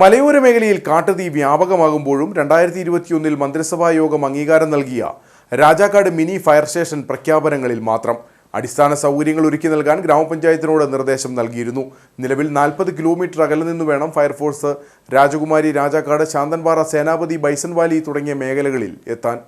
മലയോര മേഖലയിൽ കാട്ടുതീ വ്യാപകമാകുമ്പോഴും രണ്ടായിരത്തി ഇരുപത്തിയൊന്നിൽ മന്ത്രിസഭാ യോഗം അംഗീകാരം നൽകിയ രാജാക്കാട് മിനി ഫയർ സ്റ്റേഷൻ പ്രഖ്യാപനങ്ങളിൽ മാത്രം അടിസ്ഥാന സൗകര്യങ്ങൾ ഒരുക്കി നൽകാൻ ഗ്രാമപഞ്ചായത്തിനോട് നിർദ്ദേശം നൽകിയിരുന്നു. നിലവിൽ നാൽപ്പത് കിലോമീറ്റർ അകലെ നിന്ന് വേണം ഫയർഫോഴ്സ്. രാജകുമാരി രാജാക്കാട് ശാന്തൻപാറ സേനാപതി ബൈസൻവാലി തുടങ്ങിയ മേഖലകളിൽ എത്താൻ.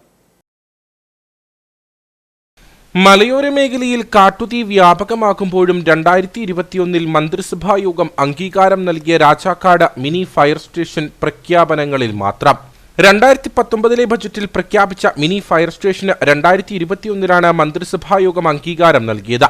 മലയോര മേഖലയിൽ കാട്ടുതീ വ്യാപകമാക്കുമ്പോഴും രണ്ടായിരത്തി ഇരുപത്തിയൊന്നിൽ മന്ത്രിസഭാ യോഗം അംഗീകാരം നൽകിയ രാജാക്കാട് മിനി ഫയർ സ്റ്റേഷൻ പ്രഖ്യാപനങ്ങളിൽ മാത്രം. രണ്ടായിരത്തി പത്തൊമ്പതിലെ ബജറ്റിൽ പ്രഖ്യാപിച്ച മിനി ഫയർ സ്റ്റേഷന് രണ്ടായിരത്തി ഇരുപത്തിയൊന്നിലാണ് മന്ത്രിസഭാ യോഗം അംഗീകാരം നൽകിയത്.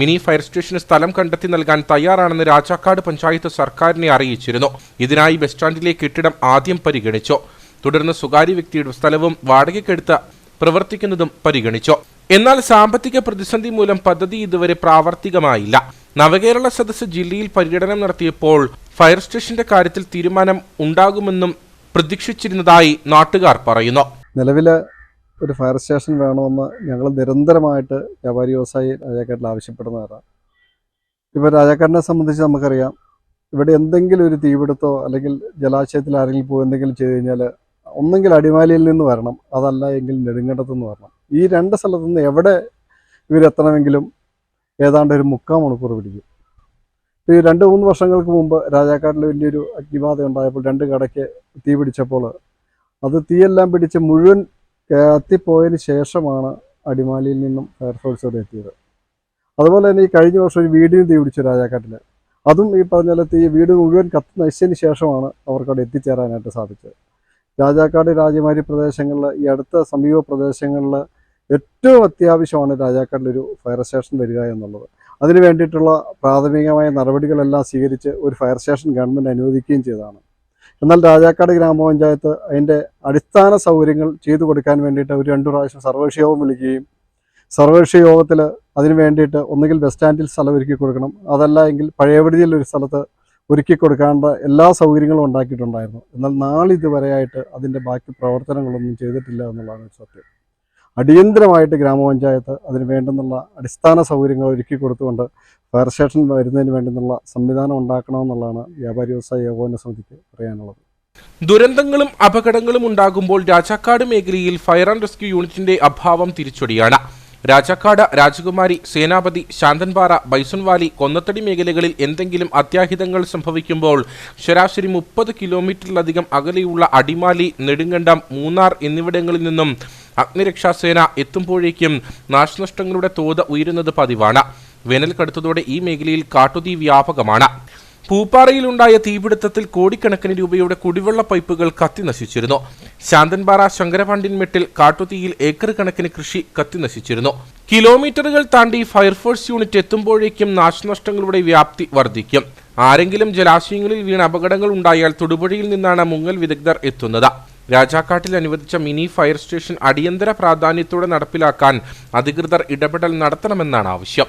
മിനി ഫയർ സ്റ്റേഷന് സ്ഥലം കണ്ടെത്തി നൽകാൻ തയ്യാറാണെന്ന് രാജാക്കാട് പഞ്ചായത്ത് സർക്കാരിനെ അറിയിച്ചിരുന്നു. ഇതിനായി ബസ് സ്റ്റാൻഡിലെ കെട്ടിടം ആദ്യം പരിഗണിച്ചു. തുടർന്ന് സ്വകാര്യ വ്യക്തിയുടെ സ്ഥലവും വാടകയ്ക്കെടുത്ത് പ്രവർത്തിക്കുന്നതും പരിഗണിച്ചു. എന്നാൽ സാമ്പത്തിക പ്രതിസന്ധി മൂലം പദ്ധതി ഇതുവരെ പ്രാവർത്തികമായില്ല. നവകേരള സദസ് ജില്ലയിൽ പര്യടനം നടത്തിയപ്പോൾ ഫയർ സ്റ്റേഷന്റെ കാര്യത്തിൽ തീരുമാനം ഉണ്ടാകുമെന്നും പ്രതീക്ഷിച്ചിരുന്നതായി നാട്ടുകാർ പറയുന്നു. നിലവിൽ ഒരു ഫയർ സ്റ്റേഷൻ വേണമെന്ന് ഞങ്ങൾ നിരന്തരമായിട്ട് വ്യാപാരി വ്യവസായി രാജാക്കാട്ടിൽ ആവശ്യപ്പെടുന്നതാണ് ഇപ്പോൾ രാജാക്കാടിനെ സംബന്ധിച്ച് നമുക്കറിയാം. ഇവിടെ എന്തെങ്കിലും ഒരു തീപിടുത്തോ അല്ലെങ്കിൽ ജലാശയത്തിൽ ആരെങ്കിലും പോയി എന്തെങ്കിലും ചെയ്തു കഴിഞ്ഞാൽ ഒന്നെങ്കിൽ അടിമാലിയിൽ നിന്ന് വരണം അതല്ല എങ്കിൽ നെടുങ്കണ്ടത്തു നിന്ന് വരണം. ഈ രണ്ട് സ്ഥലത്തു നിന്ന് എവിടെ ഇവരെത്തണമെങ്കിലും ഏതാണ്ട് ഒരു മുക്കാൽ മണിക്കൂർ പിടിക്കും. ഈ രണ്ട് മൂന്ന് വർഷങ്ങൾക്ക് മുമ്പ് രാജാക്കാട്ടിൽ വലിയൊരു അഗ്നിബാധ ഉണ്ടായപ്പോൾ രണ്ട് കടയ്ക്ക് തീ പിടിച്ചപ്പോൾ അത് തീയെല്ലാം പിടിച്ച് മുഴുവൻ കത്തിപ്പോയതിന് ശേഷമാണ് അടിമാലിയിൽ നിന്നും ഫയർഫോഴ്സ് ഇവിടെ എത്തിയത്. അതുപോലെ തന്നെ ഈ കഴിഞ്ഞ വർഷം ഒരു വീടിന് തീ പിടിച്ചു രാജാക്കാട്ടിൽ അതും ഈ പറഞ്ഞ പോലെ തീ വീട് മുഴുവൻ കത്തി നശിച്ചതിന് ശേഷമാണ് അവർക്കവിടെ എത്തിച്ചേരാനായിട്ട് സാധിച്ചത്. രാജാക്കാട് രാജമാരി പ്രദേശങ്ങളിൽ ഈ അടുത്ത സമീപ പ്രദേശങ്ങളിൽ ഏറ്റവും അത്യാവശ്യമാണ് രാജാക്കാട്ടിലൊരു ഫയർ സ്റ്റേഷൻ വരിക എന്നുള്ളത്. അതിന് വേണ്ടിയിട്ടുള്ള പ്രാഥമികമായ നടപടികളെല്ലാം സ്വീകരിച്ച് ഒരു ഫയർ സ്റ്റേഷൻ ഗവൺമെന്റ് അനുവദിക്കുകയും ചെയ്തതാണ്. എന്നാൽ രാജാക്കാട് ഗ്രാമപഞ്ചായത്ത് അതിന്റെ അടിസ്ഥാന സൗകര്യങ്ങൾ ചെയ്തു കൊടുക്കാൻ വേണ്ടിയിട്ട് ഒരു രണ്ടു പ്രാവശ്യം സർവകക്ഷി യോഗം വിളിക്കുകയും സർവകക്ഷി യോഗത്തിൽ അതിന് വേണ്ടിയിട്ട് ഒന്നുകിൽ ബസ് സ്റ്റാൻഡിൽ സ്ഥലം ഒരുക്കി കൊടുക്കണം. അതല്ല എങ്കിൽ പഴയപടിയിൽ ഒരു സ്ഥലത്ത് ഒരുക്കി കൊടുക്കേണ്ട എല്ലാ സൗകര്യങ്ങളും ഉണ്ടാക്കിയിട്ടുണ്ടായിരുന്നു. എന്നാൽ നാളിതുവരെയായിട്ട് അതിന്റെ ബാക്കി പ്രവർത്തനങ്ങളൊന്നും ചെയ്തിട്ടില്ല എന്നുള്ളതാണ് സത്യം. അടിയന്തരമായിട്ട് ഗ്രാമപഞ്ചായത്ത് അതിന് വേണ്ടുന്നുള്ള അടിസ്ഥാന സൗകര്യങ്ങൾ ഒരുക്കി കൊടുത്തുകൊണ്ട് ഫയർ സ്റ്റേഷൻ വരുന്നതിന് വേണ്ടുന്നുള്ള സംവിധാനം ഉണ്ടാക്കണമെന്നുള്ളതാണ് വ്യാപാരി വ്യവസായ ഏകോപന സമിതിക്ക് പറയാനുള്ളത്. ദുരന്തങ്ങളും അപകടങ്ങളും ഉണ്ടാകുമ്പോൾ രാജാക്കാട് മേഖലയിൽ ഫയർ ആൻഡ് റെസ്ക്യൂ യൂണിറ്റിന്റെ അഭാവം തിരിച്ചടിയാണ്. രാജാക്കാട് രാജകുമാരി സേനാപതി ശാന്തൻപാറ ബൈസൺവാലി കൊന്നത്തടി മേഖലകളിൽ എന്തെങ്കിലും അത്യാഹിതങ്ങൾ സംഭവിക്കുമ്പോൾ ശരാശരി മുപ്പത് കിലോമീറ്ററിലധികം അകലെയുള്ള അടിമാലി നെടുങ്കണ്ടം മൂന്നാർ എന്നിവിടങ്ങളിൽ നിന്നും അഗ്നിരക്ഷാസേന എത്തുമ്പോഴേക്കും നാശനഷ്ടങ്ങളുടെ തോത് ഉയരുന്നത് പതിവാണ്. വേനൽ കടുത്തതോടെ ഈ മേഖലയിൽ കാട്ടുതീ വ്യാപകമാണ്. പൂപ്പാറയിലുണ്ടായ തീപിടുത്തത്തിൽ കോടിക്കണക്കിന് രൂപയുടെ കുടിവെള്ള പൈപ്പുകൾ കത്തി നശിച്ചിരുന്നു. ശാന്തൻപാറ ശങ്കരപാണ്ഡ്യൻമെട്ടിൽ കാട്ടുതീയിൽ ഏക്കർ കണക്കിന് കൃഷി കത്തി നശിച്ചിരുന്നു. കിലോമീറ്ററുകൾ താണ്ടി ഫയർഫോഴ്സ് യൂണിറ്റ് എത്തുമ്പോഴേക്കും നാശനഷ്ടങ്ങളുടെ വ്യാപ്തി വർദ്ധിക്കും. ആരെങ്കിലും ജലാശയങ്ങളിൽ വീണ അപകടങ്ങൾ ഉണ്ടായാൽ തൊടുപുഴയിൽ നിന്നാണ് മുങ്ങൽ വിദഗ്ധർ എത്തുന്നത്. രാജാക്കാട്ടിൽ അനുവദിച്ച മിനി ഫയർ സ്റ്റേഷൻ അടിയന്തര പ്രാധാന്യത്തോടെ നടപ്പിലാക്കാൻ അധികൃതർ ഇടപെടൽ നടത്തണമെന്നാണ് ആവശ്യം.